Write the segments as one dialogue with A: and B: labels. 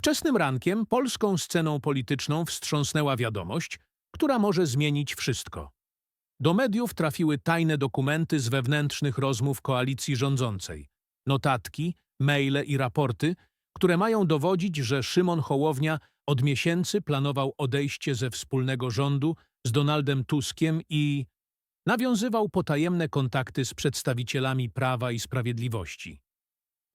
A: Wczesnym rankiem polską sceną polityczną wstrząsnęła wiadomość, która może zmienić wszystko. Do mediów trafiły tajne dokumenty z wewnętrznych rozmów koalicji rządzącej, notatki, maile i raporty, które mają dowodzić, że Szymon Hołownia od miesięcy planował odejście ze wspólnego rządu z Donaldem Tuskiem i nawiązywał potajemne kontakty z przedstawicielami Prawa i Sprawiedliwości.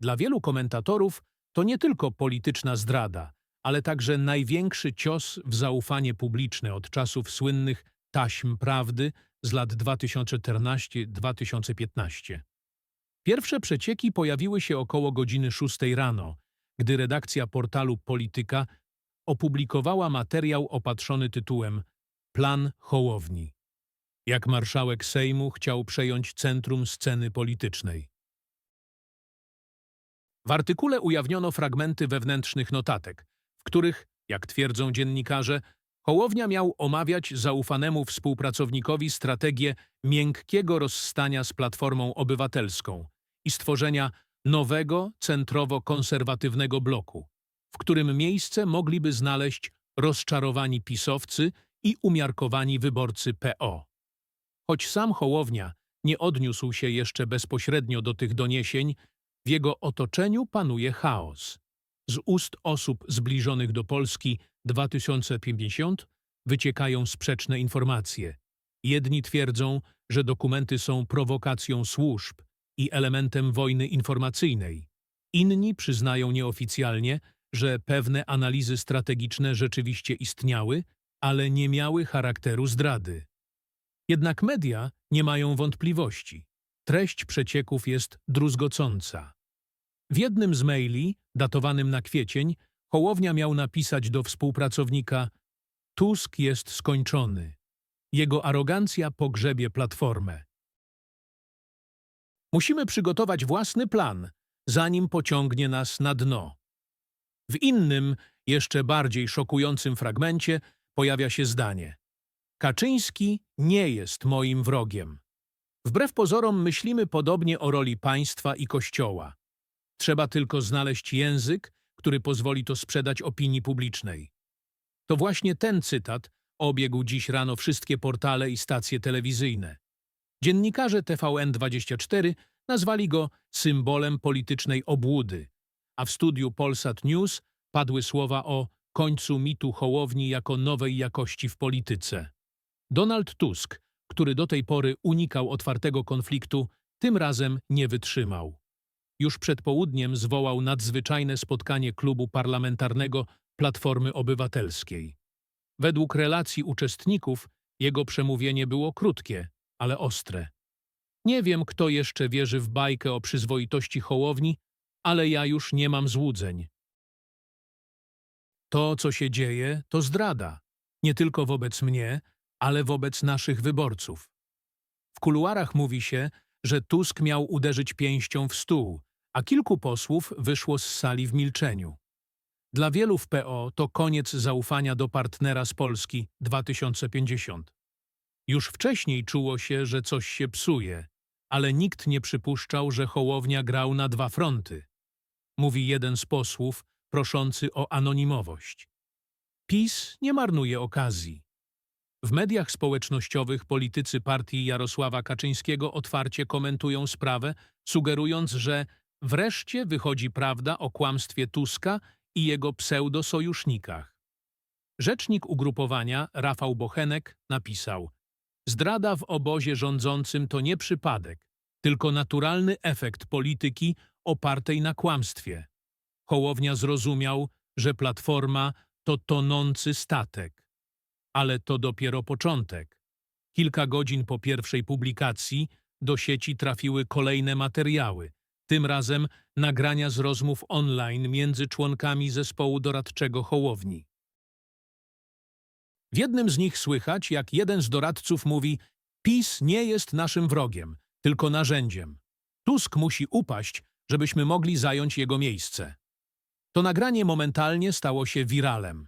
A: Dla wielu komentatorów to nie tylko polityczna zdrada, ale także największy cios w zaufanie publiczne od czasów słynnych taśm prawdy z lat 2014-2015. Pierwsze przecieki pojawiły się około godziny 6 rano, gdy redakcja portalu Polityka opublikowała materiał opatrzony tytułem Plan Hołowni. Jak marszałek Sejmu chciał przejąć centrum sceny politycznej. W artykule ujawniono fragmenty wewnętrznych notatek, w których, jak twierdzą dziennikarze, Hołownia miał omawiać zaufanemu współpracownikowi strategię miękkiego rozstania z Platformą Obywatelską i stworzenia nowego, centrowo-konserwatywnego bloku, w którym miejsce mogliby znaleźć rozczarowani pisowcy i umiarkowani wyborcy PO. Choć sam Hołownia nie odniósł się jeszcze bezpośrednio do tych doniesień, w jego otoczeniu panuje chaos. Z ust osób zbliżonych do Polski 2050 wyciekają sprzeczne informacje. Jedni twierdzą, że dokumenty są prowokacją służb i elementem wojny informacyjnej. Inni przyznają nieoficjalnie, że pewne analizy strategiczne rzeczywiście istniały, ale nie miały charakteru zdrady. Jednak media nie mają wątpliwości. Treść przecieków jest druzgocąca. W jednym z maili, datowanym na kwiecień, Hołownia miał napisać do współpracownika Tusk jest skończony. Jego arogancja pogrzebie platformę. Musimy przygotować własny plan, zanim pociągnie nas na dno. W innym, jeszcze bardziej szokującym fragmencie pojawia się zdanie Kaczyński nie jest moim wrogiem. Wbrew pozorom myślimy podobnie o roli państwa i Kościoła. Trzeba tylko znaleźć język, który pozwoli to sprzedać opinii publicznej. To właśnie ten cytat obiegł dziś rano wszystkie portale i stacje telewizyjne. Dziennikarze TVN24 nazwali go symbolem politycznej obłudy, a w studiu Polsat News padły słowa o końcu mitu Hołowni jako nowej jakości w polityce. Donald Tusk, który do tej pory unikał otwartego konfliktu, tym razem nie wytrzymał. Już przed południem zwołał nadzwyczajne spotkanie klubu parlamentarnego Platformy Obywatelskiej. Według relacji uczestników jego przemówienie było krótkie, ale ostre. Nie wiem, kto jeszcze wierzy w bajkę o przyzwoitości Hołowni, ale ja już nie mam złudzeń. To, co się dzieje, to zdrada. Nie tylko wobec mnie, ale wobec naszych wyborców. W kuluarach mówi się, że Tusk miał uderzyć pięścią w stół, a kilku posłów wyszło z sali w milczeniu. Dla wielu w PO to koniec zaufania do partnera z Polski 2050. Już wcześniej czuło się, że coś się psuje, ale nikt nie przypuszczał, że Hołownia grał na dwa fronty. Mówi jeden z posłów, proszący o anonimowość. PiS nie marnuje okazji. W mediach społecznościowych politycy partii Jarosława Kaczyńskiego otwarcie komentują sprawę, sugerując, że wreszcie wychodzi prawda o kłamstwie Tuska i jego pseudosojusznikach. Rzecznik ugrupowania Rafał Bochenek napisał Zdrada w obozie rządzącym to nie przypadek, tylko naturalny efekt polityki opartej na kłamstwie. Hołownia zrozumiał, że Platforma to tonący statek. Ale to dopiero początek. Kilka godzin po pierwszej publikacji do sieci trafiły kolejne materiały, tym razem nagrania z rozmów online między członkami zespołu doradczego Hołowni. W jednym z nich słychać, jak jeden z doradców mówi PiS nie jest naszym wrogiem, tylko narzędziem. Tusk musi upaść, żebyśmy mogli zająć jego miejsce. To nagranie momentalnie stało się wiralem.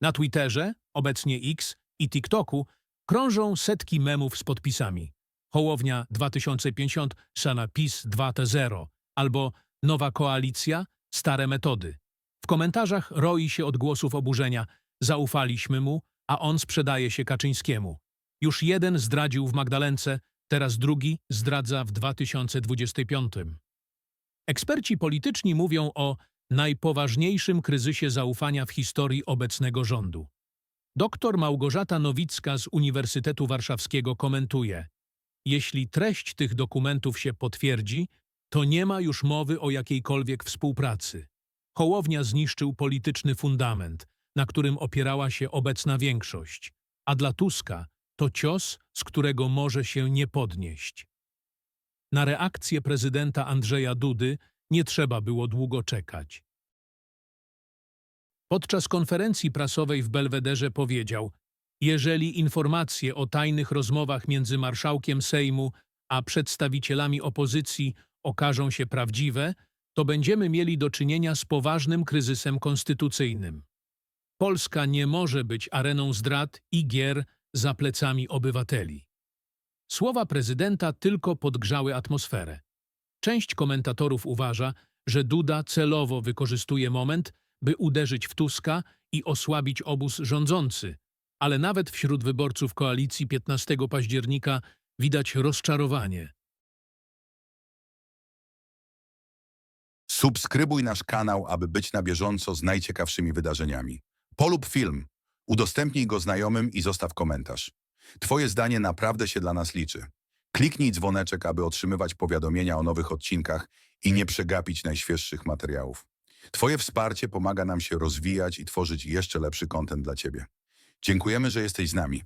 A: Na Twitterze, obecnie X i TikToku krążą setki memów z podpisami. Hołownia 2050, Sana PiS 2.0 albo Nowa Koalicja, Stare Metody. W komentarzach roi się odgłosów oburzenia. Zaufaliśmy mu, a on sprzedaje się Kaczyńskiemu. Już jeden zdradził w Magdalence, teraz drugi zdradza w 2025. Eksperci polityczni mówią o najpoważniejszym kryzysie zaufania w historii obecnego rządu. Doktor Małgorzata Nowicka z Uniwersytetu Warszawskiego komentuje: Jeśli treść tych dokumentów się potwierdzi, to nie ma już mowy o jakiejkolwiek współpracy. Hołownia zniszczył polityczny fundament, na którym opierała się obecna większość, a dla Tuska to cios, z którego może się nie podnieść. Na reakcję prezydenta Andrzeja Dudy nie trzeba było długo czekać. Podczas konferencji prasowej w Belwederze powiedział: Jeżeli informacje o tajnych rozmowach między marszałkiem Sejmu a przedstawicielami opozycji okażą się prawdziwe, to będziemy mieli do czynienia z poważnym kryzysem konstytucyjnym. Polska nie może być areną zdrad i gier za plecami obywateli. Słowa prezydenta tylko podgrzały atmosferę. Część komentatorów uważa, że Duda celowo wykorzystuje moment, by uderzyć w Tuska i osłabić obóz rządzący, ale nawet wśród wyborców koalicji 15 października widać rozczarowanie.
B: Subskrybuj nasz kanał, aby być na bieżąco z najciekawszymi wydarzeniami. Polub film, udostępnij go znajomym i zostaw komentarz. Twoje zdanie naprawdę się dla nas liczy. Kliknij dzwoneczek, aby otrzymywać powiadomienia o nowych odcinkach i nie przegapić najświeższych materiałów. Twoje wsparcie pomaga nam się rozwijać i tworzyć jeszcze lepszy kontent dla Ciebie. Dziękujemy, że jesteś z nami.